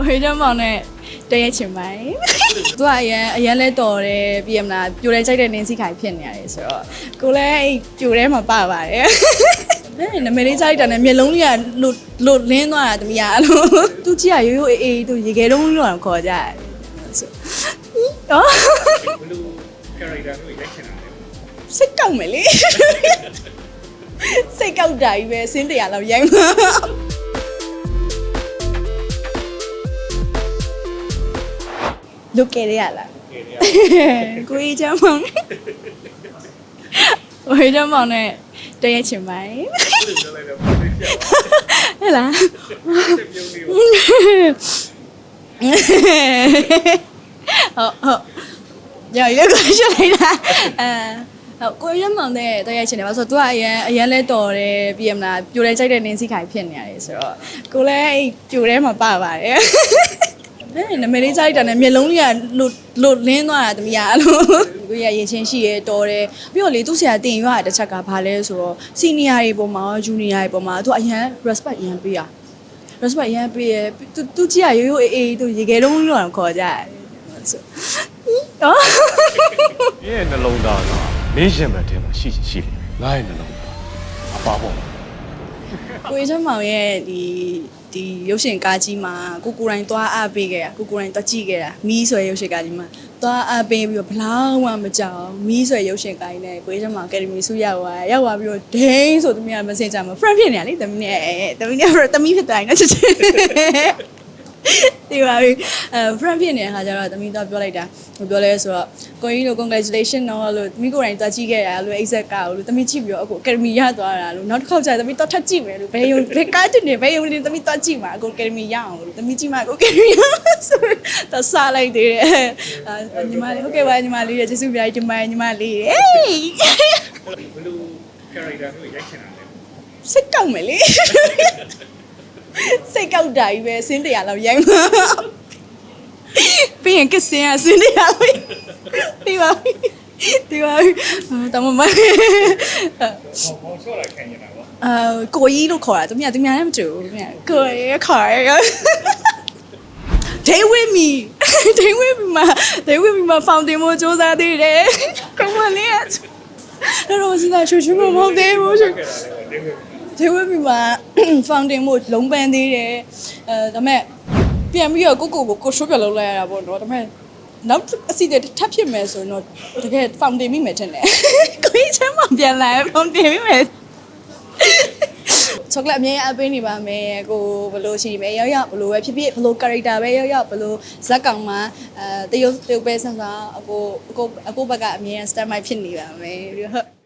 ဝေးချမ်းမောင်နဲ့တရက်ချင်ပိုင်းသူကအရန်အရန်လဲတော်တယ်ပြီးရမလားပြိုလဲကြိုက်တဲ့နင်းစီခိုင်ဖြစ်နေရတယ်ဆိုတော့ကိုလည်းအဲ့ပြိုထဲမှာပါပါတယ်အဲ့နမလေးကြိုက်တာနဲ့မျက်လုံးလေးကလွတ်လွတ်လင်းသွားတာတမယာအဲ့လိုသူကြည့်ရရိုးရိုးအေးအေးသူရေခဲတုံးလို့တော့ခေါ်ကြတယ်ဆိုတော့ဘလူး character ကိုရိုက်ချင်တာလေစိတ်ကောက်မယ်လေစိတ်ကောက်တာကြီးပဲစင်းတရာလောက်ရိုက်မှာ လုတ်ခဲ့ရလားကဲရကိုကြီးချမ်းမောင်ဝေးချမ်းမောင်နဲ့တရက်ချင်ပိုင်းဘလူးပြောလိုက်တော့ဘာဖြစ်ပြောဟဲ့လားချက်ပြုံးနေရောဟုတ်ဟုတ်ညရွေးကိုရှင်းလိုက်တာအဲဟုတ်ကိုရမ်းမောင်တဲ့တရက်ချင်တယ်ပါဆိုတော့ तू ကအရန်အရန်လဲတော်တယ်ပြီးရမလားပြိုလဲကြိုက်တဲ့နင်းစီခိုင်ဖြစ်နေရတယ်ဆိုတော့ကိုလည်းအဲ့ပြိုထဲမှာပါပါတယ် အဲ့နမလေးကြိုက်တာနဲ့မျက်လုံးလေးကလွတ်လွတ်လင်းသွားတာတမယာအဲ့လိုကိုရရင်ချင်းရှိရဲတော်တယ်ပြီးတော့လေသူ့ဆရာတင်ရွာတစ်ချက်ကဘာလဲဆိုတော့ senior တွေပေါ်မှာ junior တွေပေါ်မှာသူအရန် respect အရန်ပေးရ respect အရန်ပေးရသူသူကြည့်ရရိုးရိုးအေးအေးသူရေခဲတုံးလို့တော့ခေါ်ကြတယ်ဆိုတော့။ရဲ့နှလုံးသားကမင်းရှင်မဲ့တင်မှာရှိရှိရှိတယ်။ငါရဲ့နှလုံးသားအပါပေါ့ ကိုရချမ်းမောင်ရဲ့ဒီဒီရုပ်ရှင်ကားကြီးမှာကိုကိုရိုင်းသွားအားပေးခဲ့တာကိုကိုရိုင်းသွားကြည့်ခဲ့တာမီးဆွဲရုပ်ရှင်ကားကြီးမှာသွားအားပေးပြီးတော့ဘလောက်မှမကြောက်မီးဆွဲရုပ်ရှင်ကားကြီးနဲ့ကိုရချမ်းမောင်အကယ်ဒမီဆုရောက်သွားရောက်သွားပြီးတော့ဒိန်းဆိုသမီးက messenger မှာ friend ဖြစ်နေရလေသမီးနဲ့သမီးနဲ့သမီးဖြစ်တိုင်းနော်ချစ်ချစ် ဒီပါပြီအဲ friend ဖြစ်နေတဲ့ခါကျတော့သမီးတော့ပြောလိုက်တာဟိုပြောလဲဆိုတော့ကိုကြီးတို့ congratulation တော့လို့သမီးကိုယ်တိုင်သွားကြည့်ခဲ့တာလို့ exact ကလို့သမီးကြည့်ပြီးတော့အခု academy ရသွားတာလို့နောက်တစ်ခေါက်ကျသမီးတော့ထပ်ကြည့်မယ်လို့ဘယ်ယုံဘယ်ကားတင်နေဘယ်ယုံတင်သမီးတော့ကြည့်မှာအခု academy ရအောင်လို့သမီးကြည့်မှာအခု academy ရအောင်ဆိုတော့စားလိုက်သေးတယ်အာညီမလေးဟုတ်ကဲ့ပါညီမလေးကျေးဇူးပြကြီးတင်ပါတယ်ညီမလေးဟေးဘလူး character ကိုရိုက်ချင်တာလေစိတ်ကောက်မယ်လေ စိတ်ကောက်တာကြီးပဲစင်းတရာလောက်ရိုက်မှာပြီးရင်ကစင်းရစင်းတရာလောက်ပြီးပါပြီဒီပါပြီတမမဟောဟောဆော့လာခံနေတာပေါ့အာကိုကြီးလို့ခေါ်တာသူများသူများလည်းမတူဘူးသူများကိုကြီးခေါ်ရ They with me They with me မှာ They with me မှာ fountain မို့စူးစမ်းသေးတယ်ကောင်းမလေးအဲ့တော့စဉ်းစားချွချွမမောင်းသေးဘူးခဲ့တာလေ ဒီလိုဒေဝမီမှာ fountain မို့လုံးပန်းသေးတယ်အဲဒါမဲ့ပြန်ပြီးတော့ကိုကိုကိုကိုရှိုးပြလုံးလိုက်ရတာပေါ့နော်ဒါမဲ့နောက်အစီတဲ့ထပ်ဖြစ်မယ်ဆိုရင်တော့တကယ် fountain မိမယ်ထင်တယ်ကိုကြီးချမ်းမပြန်လာ fountain မိမယ်ချောကလက်အမြဲအပေးနေပါမယ်ကိုဘလို့ရှိမယ်ရောက်ရောက်ဘလို့ပဲဖြစ်ဖြစ်ဘလို့ character ပဲရောက်ရောက်ဘလို့ဇက်ကောင်မှာအဲတရုတ်တရုတ်ပဲဆန်းဆန်းအကိုအကိုအကိုဘက်ကအမြဲ stand by ဖြစ်နေပါမယ်ပြီးတော့ဟုတ်